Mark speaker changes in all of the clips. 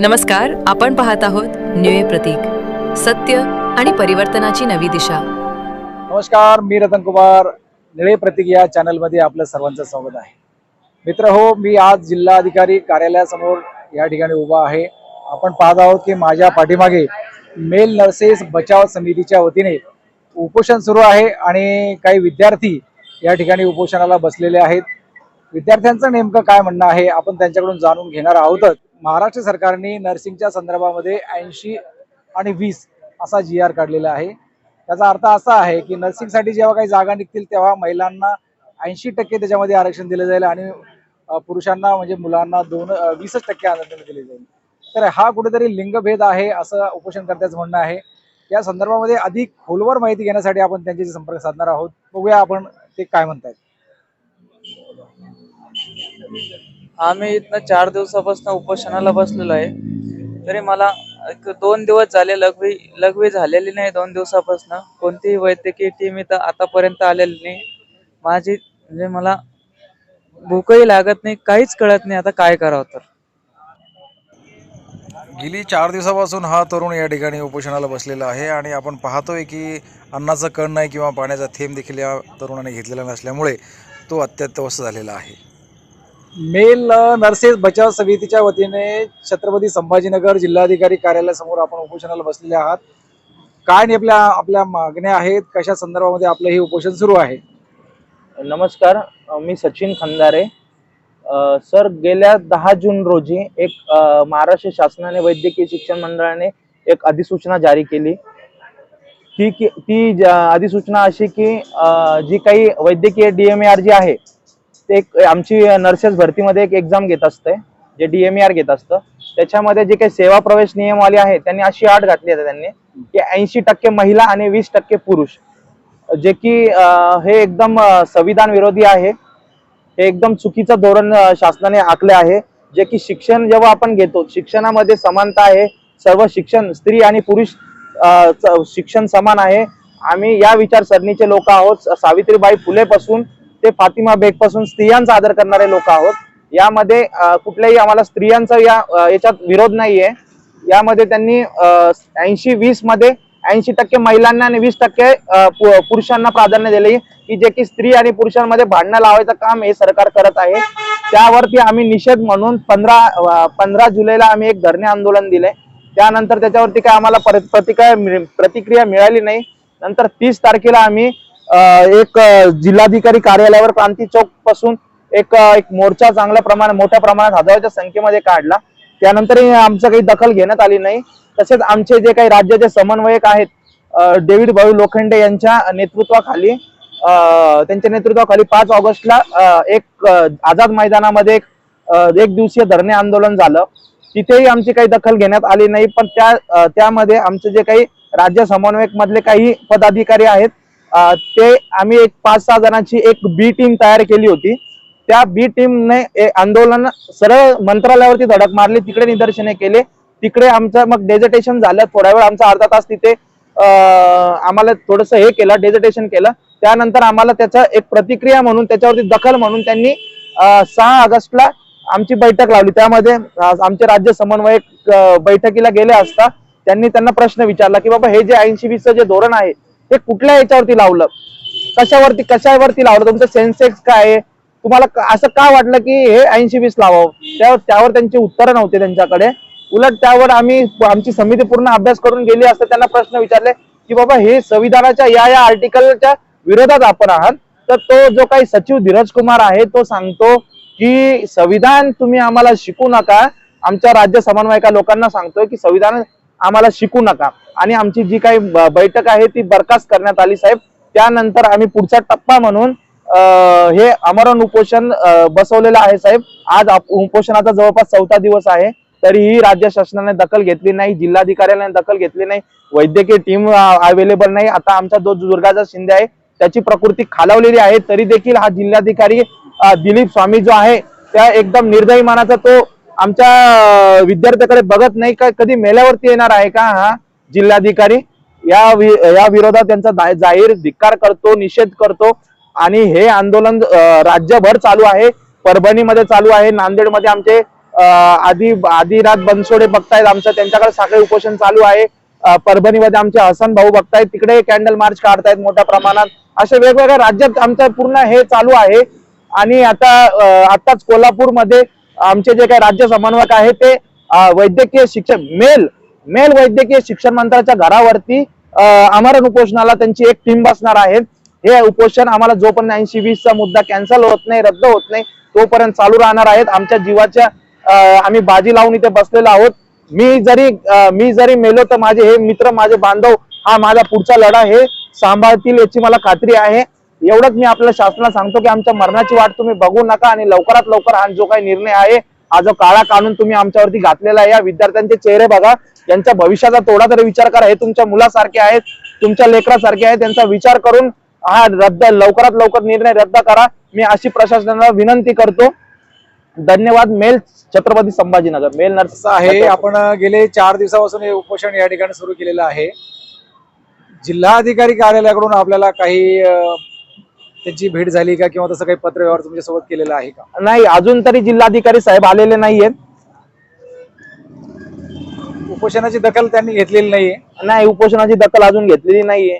Speaker 1: नमस्कार आपण पाहत आहोत न्यूय प्रतीक. सत्य आणि परिवर्तनाची नवी दिशा.
Speaker 2: नमस्कार मी रतन कुमार. निळे प्रतीक या चॅनलमध्ये आपलं सर्वांचं स्वागत आहे. मित्र हो मी आज जिल्हाधिकारी कार्यालयासमोर या ठिकाणी उभा आहे. आपण पाहत आहोत की माझ्या पाठीमागे मेल नर्सेस बचाव समितीच्या वतीने उपोषण सुरू आहे आणि काही विद्यार्थी या ठिकाणी उपोषणाला बसलेले आहेत. विद्यार्थ्यांचं नेमकं काय म्हणणं आहे आपण त्यांच्याकडून जाणून घेणार आहोतच. महाराष्ट्र सरकारने नर्सिंगच्या संदर्भामध्ये ऐंशी आणि वीस असा जी आर काढलेला आहे. त्याचा अर्थ असा आहे की नर्सिंगसाठी जेव्हा काही जागा निघतील तेव्हा महिलांना ऐंशी टक्के त्याच्यामध्ये आरक्षण दिलं जाईल आणि पुरुषांना म्हणजे मुलांना दोन वीसच टक्के आरक्षण दिले जाईल. तर हा कुठेतरी लिंगभेद आहे असं उपोषणकर्त्याचं म्हणणं आहे. या संदर्भामध्ये अधिक खोलवर माहिती घेण्यासाठी आपण त्यांच्याशी संपर्क साधणार आहोत. बघूया आपण ते काय म्हणतायत.
Speaker 3: आम्ही इथनं चार दिवसापासून उपोषणाला बसलेलो आहे. तरी मला एक दोन दिवस झाले लघवी लघवी झालेली नाही दोन दिवसापासून. कोणतीही वैद्यकीय टीम इथं आतापर्यंत आलेली नाही. माझी म्हणजे मला भूकही लागत नाही काहीच कळत नाही आता काय करावं तर.
Speaker 2: गेली चार दिवसापासून हा तरुण या ठिकाणी उपोषणाला बसलेला आहे आणि आपण पाहतोय की अन्नाचं कण नाही किंवा पाण्याचा थेंब देखील या तरुणाने घेतलेला नसल्यामुळे तो अत्यंतवस्थ झालेला आहे. मेल नर्सेस बचाव समितीच्या वतीने छत्रपती संभाजीनगर जिल्हाधिकारी कार्यालयासमोर आपण उपोषणाला बसलेले आहात. काय नेमल्या आपल्या मागण्या आहेत. कशा संदर्भामध्ये आपलं हे उपोषण सुरू आहे?
Speaker 4: नमस्कार मी सचिन खंदारे. सर गेल्या दहा जून रोजी एक महाराष्ट्र शासनाने वैद्यकीय शिक्षण मंडळाने एक अधिसूचना जारी केली. ती की- ती अधिसूचना अशी की जी काही वैद्यकीय डीएमएआर जी आहे ते एक आमची नर्सेस भरतीमध्ये एक एक्झाम घेत असते जे डीएमआर घेत असतं. त्याच्यामध्ये जे काही सेवा प्रवेश नियमवाली आहे त्यांनी अशी आठ घातली आहे त्यांनी की ऐंशी टक्के महिला आणि वीस टक्के पुरुष. जे की हे एकदम संविधान विरोधी आहे. हे एकदम चुकीचं धोरण शासनाने आखले आहे. जे की शिक्षण जेव्हा आपण घेतो शिक्षणामध्ये समानता आहे. सर्व शिक्षण स्त्री आणि पुरुष शिक्षण समान आहे. आम्ही या विचारसरणीचे लोक आहोत. सावित्रीबाई फुले पासून ते फातिमा बेगपासून स्त्रियांचा आदर करणारे लोक आहोत. यामध्ये कुठल्याही आम्हाला स्त्रियांचा या याच्यात विरोध नाहीये. यामध्ये त्यांनी ऐंशी वीसमध्ये ऐंशी टक्के महिलांना आणि वीस टक्के पुरुषांना प्राधान्य दिले की जे की स्त्री आणि पुरुषांमध्ये भांडणं लावायचं काम हे सरकार करत आहे. त्यावरती आम्ही निषेध म्हणून पंधरा पंधरा जुलैला आम्ही एक धरणे आंदोलन दिले त्यानंतर त्याच्यावरती काय आम्हाला प्रतिक्रिया प्रतिक्रिया मिळाली नाही. नंतर तीस तारखेला आम्ही एक जिल्हाधिकारी कार्यालयावर क्रांती चौकपासून एक एक मोर्चा चांगल्या प्रमाणात मोठ्या प्रमाणात हजाराच्या संख्येमध्ये काढला. त्यानंतरही आमचं काही दखल घेण्यात आली नाही. तसेच आमचे जे काही राज्याचे समन्वयक आहेत डेव्हिड भाऊ लोखंडे यांच्या नेतृत्वाखाली त्यांच्या नेतृत्वाखाली पाच ऑगस्टला एक आझाद मैदानामध्ये एक एक दिवसीय धरणे आंदोलन झालं. तिथेही आमची काही दखल घेण्यात आली नाही. पण त्या त्यामध्ये आमचे जे काही राज्य समन्वयक मधले काही पदाधिकारी आहेत ते आम्ही एक पाच सहा जणांची एक बी टीम तयार केली होती. त्या बी टीमने आंदोलन सरळ मंत्रालयावरती धडक मारली तिकडे निदर्शने केले. तिकडे आमचं मग डेझर्टेशन झालं थोड्या वेळ आमचा अर्धा तास तिथे आम्हाला थोडस हे केलं डेझर्टेशन केलं. त्यानंतर आम्हाला त्याचा एक प्रतिक्रिया म्हणून त्याच्यावरती दखल म्हणून त्यांनी सहा ऑगस्टला आमची बैठक लावली. त्यामध्ये आमचे राज्य समन्वयक बैठकीला गेले असता त्यांनी त्यांना प्रश्न विचारला की बाबा हे जे ऐंशी वीसचं जे धोरण आहे हे कुठल्या याच्यावरती लावलं? कशावरती कशावरती लावलं? तुमचं सेन्सेक्स काय आहे? तुम्हाला असं का वाटलं की हे ऐंशी वीस लावावं? त्यावर त्यावर त्यांची उत्तरं नव्हते त्यांच्याकडे. उलट त्यावर आम्ही आमची समिती पूर्ण अभ्यास करून गेली असता त्यांना प्रश्न विचारले की बाबा हे संविधानाच्या या या आर्टिकलच्या विरोधात आपण आहात. तर तो जो काही सचिव धीरज कुमार आहे तो सांगतो की संविधान तुम्ही आम्हाला शिकू नका. आमच्या राज्य समन्वयका लोकांना सांगतोय की संविधान आम्हाला शिकू नका. आणि आमची जी काही बैठक आहे ती बरखास्त करण्यात आली साहेब. त्यानंतर आम्ही पुढचा टप्पा म्हणून हे अमरण उपोषण बसवलेलं आहे साहेब. आज उपोषणाचा जवळपास चौथा दिवस आहे. तरीही राज्य शासनाने दखल घेतली नाही जिल्हाधिकाऱ्याने दखल घेतली नाही वैद्यकीय टीम अवेलेबल नाही. आता आमचा जो दुर्गाचा शिंदे आहे. त्याची प्रकृती खालावलेली आहे. तरी देखील हा जिल्हाधिकारी दिलीप स्वामी जो आहे त्या एकदम निर्दयी मानाचा तो आमच्या विद्यार्थ्याकडे बघत नाही का कधी मेल्यावरती येणार आहे का हा जिल्हाधिकारी? या वि- या विरोधात त्यांचा जाहीर धिक्कार करतो निषेध करतो आणि हे आंदोलन राज्यभर चालू आहे. परभणीमध्ये चालू आहे. नांदेडमध्ये आमचे आधी आदिनाथ बनसोडे बघतायत आमचं. त्यांच्याकडे साखळी उपोषण चालू आहे. परभणीमध्ये आमचे हसन भाऊ बघतायत. तिकडे कॅन्डल मार्च काढतायत मोठ्या प्रमाणात. अशा वेगवेगळ्या राज्यात आमचं पूर्ण हे चालू आहे. आणि आता आत्ताच आताच कोल्हापूरमध्ये आमचे जे काही राज्य समन्वयक आहे ते वैद्यकीय शिक्षण मेल मेल वैद्यकीय शिक्षण मंत्र्याच्या घरावरती आमरण उपोषणाला त्यांची एक टीम बसणार आहे. हे उपोषण आम्हाला जोपर्यंत ऐंशी वीस चा मुद्दा कॅन्सल होत नाही रद्द होत नाही तोपर्यंत चालू राहणार आहेत. आमच्या जीवाच्या आम्ही बाजी लावून इथे बसलेलो आहोत. मी जरी मी जरी मेलो तर माझे हे मित्र माझे बांधव हा माझा पुढचा लढा हे सांभाळतील याची मला खात्री आहे. एवढंच मी आपल्या शासनाला सांगतो की आमच्या मरणाची वाट तुम्ही बघू नका आणि लवकरात लवकर हा जो काही निर्णय आहे हा जो काळा कानून तुम्ही आमच्यावरती घातलेला आहे या विद्यार्थ्यांचे चेहरे बघा. त्यांच्या भविष्याचा थोडा तरी विचार करा. हे तुमच्या मुलासारखे आहेत तुमच्या लेकरासारखे आहेत. त्यांचा विचार करून हा रद्द लवकरात लवकर निर्णय रद्द करा. मी अशी प्रशासनाला विनंती करतो. धन्यवाद. Mail Chhatrapati Sambhajinagar. Male nurse
Speaker 2: आहे आपण गेले चार दिवसापासून हे उपोषण या ठिकाणी सुरू केलेलं आहे. जिल्हाधिकारी कार्यालयाकडून आपल्याला काही त्यांची भेट झाली का किंवा तसं काही पत्रव्यवहार तुमच्यासोबत केलेला आहे का?
Speaker 4: नाही अजून तरी जिल्हाधिकारी साहेब आलेले नाहीयेत.
Speaker 2: उपोषणाची दखल त्यांनी घेतलेली नाहीये.
Speaker 4: नाही उपोषणाची दखल अजून घेतलेली नाहीये.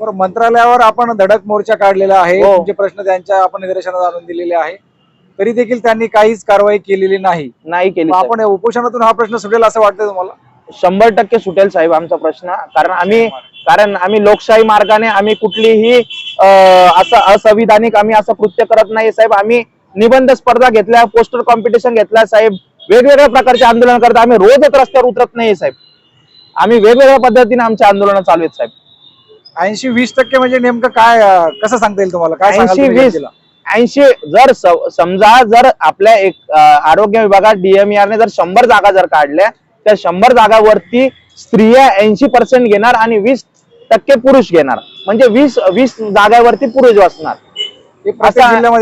Speaker 2: बरं मंत्रालयावर आपण धडक मोर्चा काढलेला आहे.
Speaker 4: हो.
Speaker 2: तुमचे प्रश्न त्यांच्या आपण निदर्शनात आणून दिलेले आहे. तरी देखील त्यांनी काहीच कारवाई केलेली नाही.
Speaker 4: नाही केली
Speaker 2: मग
Speaker 4: साहेब.
Speaker 2: आपण या उपोषणातून हा प्रश्न सुटेल असं वाटतं तुम्हाला?
Speaker 4: शंभर टक्के सुटेल साहेब आमचा प्रश्न. कारण आम्ही कारण आम्ही लोकशाही मार्गाने आम्ही कुठलीही असं असंविधानिक आम्ही असं कृत्य करत नाही साहेब. आम्ही निबंध स्पर्धा घेतल्या पोस्टर कॉम्पिटिशन घेतल्या साहेब. वेगवेगळ्या प्रकारचे आंदोलन करतो आम्ही रोजच रस्त्यावर उतरत नाही साहेब. आम्ही वेगवेगळ्या पद्धतीने आमचे आंदोलन चालू आहेत साहेब.
Speaker 2: ऐंशी वीस टक्के म्हणजे नेमकं काय कसं सांगता येईल तुम्हाला? काय सांगाल
Speaker 4: 80
Speaker 2: तुम्ही
Speaker 4: वीस? ऐंशी जर समजा जर आपल्या एक आरोग्य विभागात डीएमआर ने जर शंभर जागा जर काढल्या त्या शंभर जागावरती स्त्रिया ऐंशी पर्सेंट घेणार आणि वीस टक्के पुरुष घेणार. म्हणजे वीस वीस जागावरती पुरुष बसणार.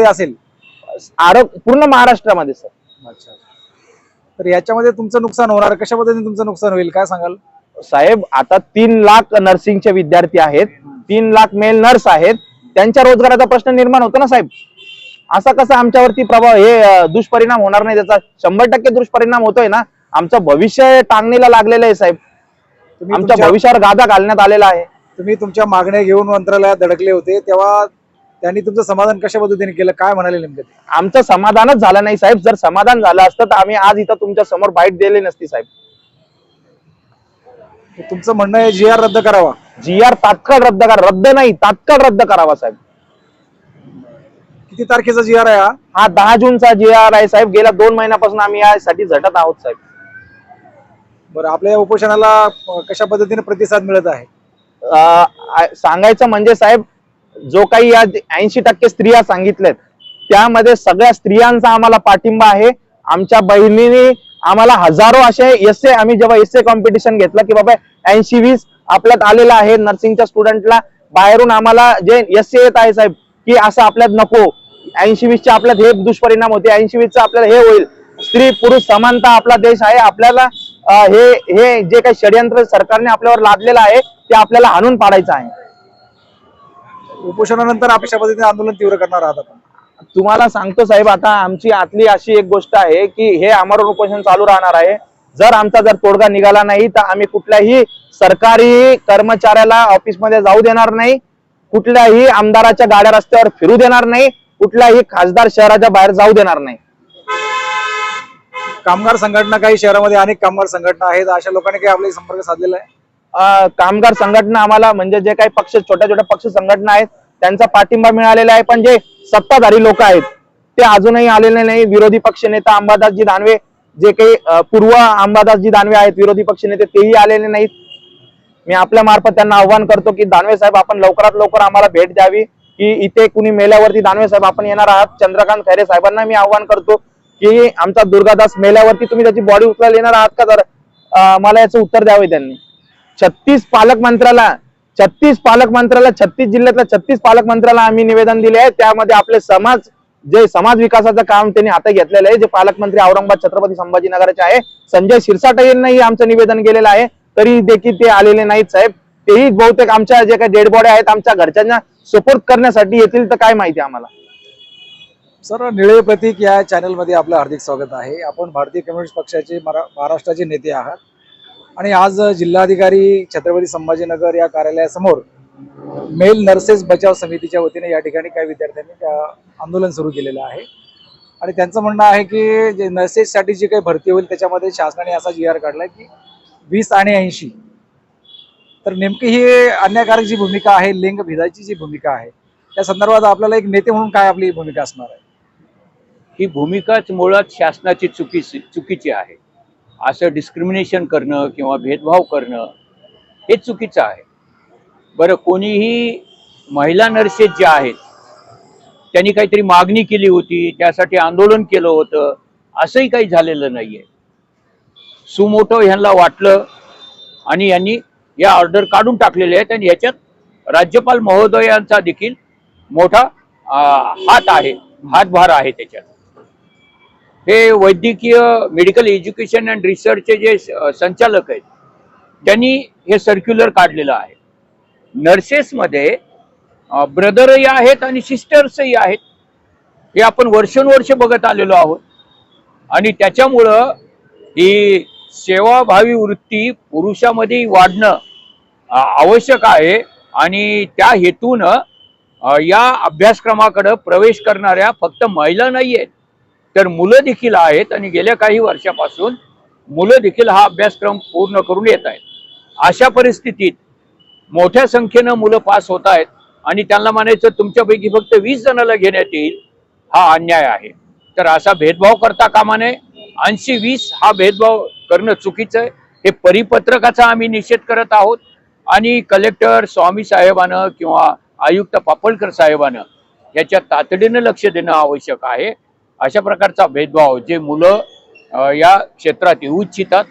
Speaker 2: असेल?
Speaker 4: आरोग्य पूर्ण महाराष्ट्रामध्ये सर.
Speaker 2: अच्छा. तर याच्यामध्ये तुमचं नुकसान होणार कशा पद्धतीने तुमचं नुकसान होईल काय सांगाल?
Speaker 4: साहेब आता तीन लाख नर्सिंगचे विद्यार्थी आहेत तीन लाख मेल नर्स आहेत त्यांच्या रोजगाराचा प्रश्न निर्माण होतो ना साहेब? असा कसा आमच्यावरती प्रभाव हे दुष्परिणाम होणार नाही त्याचा शंभर टक्के दुष्परिणाम होतोय ना? आमचं भविष्य टांगणीला लागलेलं आहे साहेब.
Speaker 2: तुम्ही
Speaker 4: आमच्या
Speaker 2: तुमच्या-
Speaker 4: भविष्यावर गादा घालण्यात आलेला आहे.
Speaker 2: तुम्ही तुमच्या मागण्या घेऊन मंत्रालयात धडकले होते तेव्हा त्यांनी तुमचं समाधान कशा पद्धतीने केलं? काय म्हणाले नेमकं ते?
Speaker 4: आमचं समाधानच झालं नाही साहेब. जर समाधान झालं असतं तर आम्ही आज इथं तुमच्यासमोर बाईट दिली नसती साहेब.
Speaker 2: तुमचं म्हणणं आहे जी आर रद्द करावा.
Speaker 4: जी आर तात्काळ रद्द करा. रद्द नाही तात्काळ रद्द करावा साहेब.
Speaker 2: किती तारखेचा जी आर आहे हा?
Speaker 4: हा दहा जूनचा जी आर आहे साहेब. गेल्या दोन महिन्यापासून आम्ही यासाठी झटत आहोत साहेब.
Speaker 2: बरं आपल्या या उपोषणाला कशा पद्धतीने प्रतिसाद मिळत आहे?
Speaker 4: सांगायचं म्हणजे साहेब जो काही या ऐंशी टक्के स्त्रिया सांगितल्यात त्यामध्ये सगळ्या स्त्रियांचा आम्हाला पाठिंबा आहे. आमच्या बहिणीने आम्हाला हजारो असे एस आम्ही जेव्हा एस कॉम्पिटिशन घेतलं की बाबा ऐंशी वीस आपल्यात आलेला आहे नर्सिंगच्या स्टुडंटला बाहेरून आम्हाला जे एस येत आहे साहेब की असं आपल्यात नको. ऐंशी वीसचे आपल्यात हे दुष्परिणाम होते ऐंशी वीसचं आपल्याला हे होईल. स्त्री पुरुष समानता आपला देश आहे आपल्याला हे हे जे काही षडयंत्र सरकारने आपल्यावर लादलेलं आहे ते आपल्याला हाणून पाडायचं आहे.
Speaker 2: उपोषणानंतर कशा पद्धतीने आंदोलन तीव्र करणार आहात आपण.
Speaker 4: तुम्हाला सांगतो साहेब आता आमची आतली अशी एक गोष्ट आहे की हे आमरण उपोषण चालू राहणार आहे. जर आमचा जर तोडगा निघाला नाही तर आम्ही कुठल्याही सरकारी कर्मचाऱ्याला ऑफिसमध्ये जाऊ देणार नाही कुठल्याही आमदाराच्या गाड्या रस्त्यावर फिरू देणार नाही कुठल्याही खासदार शहराच्या बाहेर जाऊ देणार नाही.
Speaker 2: कामगार संघटना काही शहरामध्ये अनेक कामगार संघटना आहेत. अशा लोकांनी काही आपल्याशी संपर्क साधलेला आहे?
Speaker 4: कामगार संघटना आम्हाला म्हणजे जे काही पक्ष छोट्या छोट्या पक्ष संघटना आहेत त्यांचा पाठिंबा मिळालेला आहे. पण जे सत्ताधारी लोक आहेत ते अजूनही आलेले नाही. विरोधी पक्ष नेता अंबादासजी दानवे जे काही पूर्व अंबादासजी दानवे आहेत विरोधी पक्ष नेते तेही आलेले नाहीत. मी आपल्या मार्फत त्यांना आव्हान करतो की दानवे साहेब आपण लवकरात लवकर आम्हाला भेट द्यावी की इथे कुणी मेल्यावरती दानवे साहेब आपण येणार आहात. चंद्रकांत खैरे साहेबांना मी आव्हान करतो की आमचा दुर्गादास मेल्यावरती तुम्ही त्याची बॉडी उचलायला येणार आहात का तर मला याचं उत्तर द्यावे त्यांनी. छत्तीस पालकमंत्र्याला छत्तीस पालकमंत्र्याला छत्तीस जिल्ह्यातल्या छत्तीस पालकमंत्र्याला आम्ही निवेदन दिले आहे. त्यामध्ये आपले समाज जे समाज विकासाचं काम त्यांनी हातात घेतलेलं आहे जे पालकमंत्री औरंगाबाद छत्रपती संभाजीनगरचे आहे. संजय शिरसाट यांनाही आमचं निवेदन गेलेलं आहे. तरी देखील ते आलेले नाहीत साहेब. तेही बहुतेक आमच्या जे काही डेड बॉडी आहेत आमच्या घरच्यांना सपोर्ट करण्यासाठी येतील तर काय माहिती आम्हाला?
Speaker 2: सर निळे प्रतीक या चॅनलमध्ये आपलं हार्दिक स्वागत आहे. आपण भारतीय कम्युनिस्ट पक्षाचे मरा- महाराष्ट्राचे नेते आहात. आणि आज जिल्हाधिकारी छत्रपती संभाजीनगर या कार्यालयासमोर मेल नर्सेस बचाव समितीच्या वतीने या ठिकाणी काही विद्यार्थ्यांनी आंदोलन सुरू केलेलं आहे. आणि त्यांचं म्हणणं आहे की जे नर्सेससाठी जी काही भरती होईल त्याच्यामध्ये शासनाने असा जी आर काढला की वीस आणि ऐंशी. तर नेमकी ही अन्यायकारक जी भूमिका आहे लिंग भेदाची जी भूमिका आहे त्या संदर्भात आपल्याला एक नेते म्हणून काय आपली भूमिका असणार आहे?
Speaker 5: ही भूमिकाच मुळात शासनाची चुकी चुकीची आहे. असं डिस्क्रिमिनेशन करणं किंवा भेदभाव करणं हे चुकीचं आहे. बरं कोणीही महिला नर्सेस ज्या आहेत त्यांनी काहीतरी मागणी केली होती त्यासाठी आंदोलन केलं होतं असंही काही झालेलं नाहीये. सुमोटो ह्यांना वाटलं आणि यांनी या ऑर्डर काढून टाकलेले आहेत आणि याच्यात राज्यपाल महोदयांचा देखील मोठा हात आहे हातभार आहे त्याच्यात. हे वैद्यकीय मेडिकल एज्युकेशन अँड रिसर्चचे जे संचालक आहेत त्यांनी हे सर्क्युलर काढलेलं आहे. नर्सेसमध्ये ब्रदरही आहेत आणि सिस्टर्सही आहेत. हे आपण वर्षानुवर्ष बघत आलेलो आहोत. आणि त्याच्यामुळं ही सेवाभावी वृत्ती पुरुषामध्ये वाढणं आवश्यक आहे. आणि त्या हेतूनं या अभ्यासक्रमाकडं प्रवेश करणाऱ्या फक्त महिला नाही आहेत तर मुलं देखील आहेत आणि गेल्या काही वर्षापासून मुलं देखील हा अभ्यासक्रम पूर्ण करून येत आहेत. अशा परिस्थितीत मोठ्या संख्येनं मुलं पास होत आहेत आणि त्यांना म्हणायचं तुमच्यापैकी फक्त वीस जणांना घेण्यात येईल हा अन्याय आहे. तर असा भेदभाव करता कामा नये. ऐंशी वीस हा भेदभाव करणं चुकीचं आहे. हे परिपत्रकाचा आम्ही निषेध करत आहोत आणि कलेक्टर स्वामी साहेबानं किंवा आयुक्त पापळकर साहेबानं याच्या तातडीनं लक्ष देणं आवश्यक आहे. अशा प्रकारचा भेदभाव जे मुलं या क्षेत्रात येऊ इच्छितात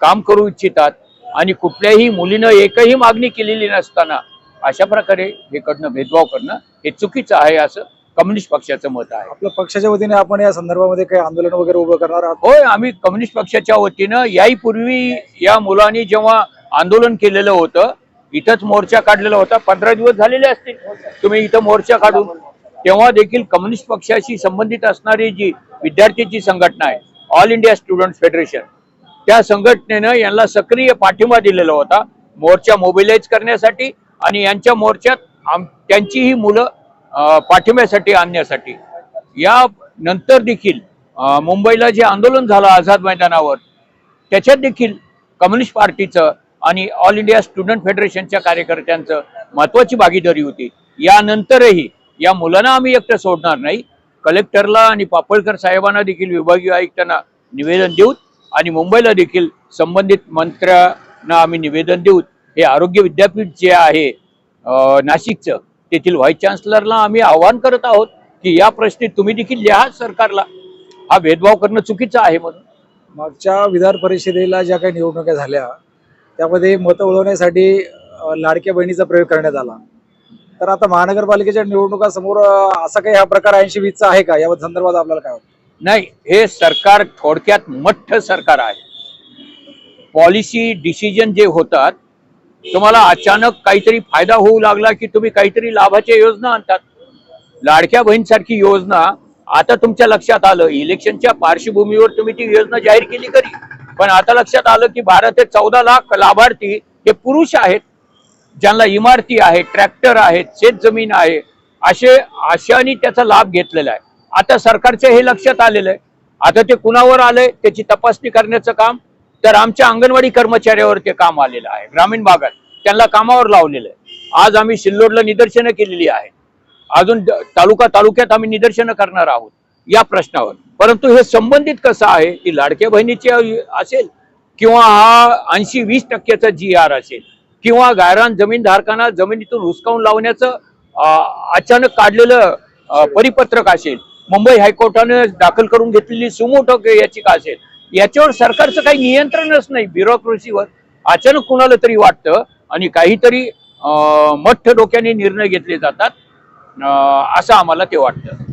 Speaker 5: काम करू इच्छितात आणि कुठल्याही मुलीनं एकही मागणी केलेली नसताना अशा प्रकारे हे कडनं भेदभाव करणं हे चुकीचं आहे असं कम्युनिस्ट पक्षाचं मत आहे.
Speaker 2: आपल्या पक्षाच्या वतीने आपण या संदर्भामध्ये काही आंदोलन वगैरे उभं करणार आहात?
Speaker 5: होय आम्ही कम्युनिस्ट पक्षाच्या वतीनं याही पूर्वी या मुलांनी जेव्हा आंदोलन केलेलं होतं इथंच मोर्चा काढलेला होता पंधरा दिवस झालेले असतील. तुम्ही इथं मोर्चा काढून तेव्हा देखील कम्युनिस्ट पक्षाशी संबंधित असणारी जी विद्यार्थ्यांची संघटना आहे ऑल इंडिया स्टुडंट फेडरेशन त्या संघटनेनं यांना सक्रिय पाठिंबा दिलेला होता मोर्चा मोबिलाईज करण्यासाठी आणि यांच्या मोर्चात आम त्यांची ही मुलं पाठिंब्यासाठी आणण्यासाठी. या नंतर देखील मुंबईला जे आंदोलन झालं आझाद मैदानावर त्याच्यात देखील कम्युनिस्ट पार्टीचं आणि ऑल इंडिया स्टुडंट फेडरेशनच्या कार्यकर्त्यांचं महत्वाची भागीदारी होती. यानंतरही या मुलांना आम्ही एकटं सोडणार नाही. कलेक्टरला आणि पापळकर साहेबांना देखील विभागीय आयुक्तांना निवेदन देऊत आणि मुंबईला देखील संबंधित मंत्र्यांना आम्ही निवेदन देऊत हे आरोग्य विद्यापीठ जे आहे नाशिकचं तेथील व्हाईस चान्सलरला आम्ही आवाहन करत आहोत की या प्रश्नी तुम्ही देखील लिहा सरकारला. हा भेदभाव करणं चुकीचं आहे म्हणून.
Speaker 2: मागच्या विधान परिषदेला ज्या काही निवडणुका झाल्या त्यामध्ये मतं ओळवण्यासाठी लाडक्या बहिणीचा प्रयोग करण्यात आला. तर आता महानगरपालिकेच्या निवडणुका समोर असा काही हा प्रकार ऐंशी वीसचा आहे का? या संदर्भात आपल्याला काय वाटतं?
Speaker 5: नाही हे सरकार थोडक्यात मठ्ठ सरकार आहे. पॉलिसी डिसिजन जे होतात तुम्हाला अचानक काहीतरी फायदा होऊ लागला की तुम्ही काहीतरी लाभाच्या योजना आणतात. लाडक्या बहीणसारखी योजना आता तुमच्या लक्षात आलं इलेक्शनच्या पार्श्वभूमीवर तुम्ही ती योजना जाहीर केली करी पण आता लक्षात आलं की बारा ते चौदा लाख लाभार्थी हे पुरुष आहेत ज्यांना इमारती आहेत ट्रॅक्टर आहेत शेत जमीन आहे असे अशाने त्याचा लाभ घेतलेला आहे. आता सरकारच्या हे लक्षात आलेलं आहे. आता ते कुणावर आलंय त्याची तपासणी करण्याचं काम तर आमच्या अंगणवाडी कर्मचाऱ्यावर ते काम आलेलं आहे. ग्रामीण भागात त्यांना कामावर लावलेलं आहे. आज आम्ही सिल्लोडला निदर्शनं केलेली आहे. अजून तालुका तालुक्यात आम्ही निदर्शनं करणार आहोत या प्रश्नावर. परंतु हे संबंधित कसं आहे की लाडक्या बहिणीची असेल किंवा हा ऐंशी वीस टक्क्याचा जी आर असेल किंवा गायरान जमीनधारकांना जमिनीतून हुसकावून लावण्याचं अचानक काढलेलं परिपत्रक असेल. मुंबई हायकोर्टाने दाखल करून घेतलेली सुमोटो याचिका असेल. याच्यावर सरकारचं काही नियंत्रणच नाही ब्युरोक्रेसीवर. अचानक कुणाला तरी वाटतं आणि काहीतरी मठ्ठ डोक्याने निर्णय घेतले जातात असं आम्हाला ते वाटतं.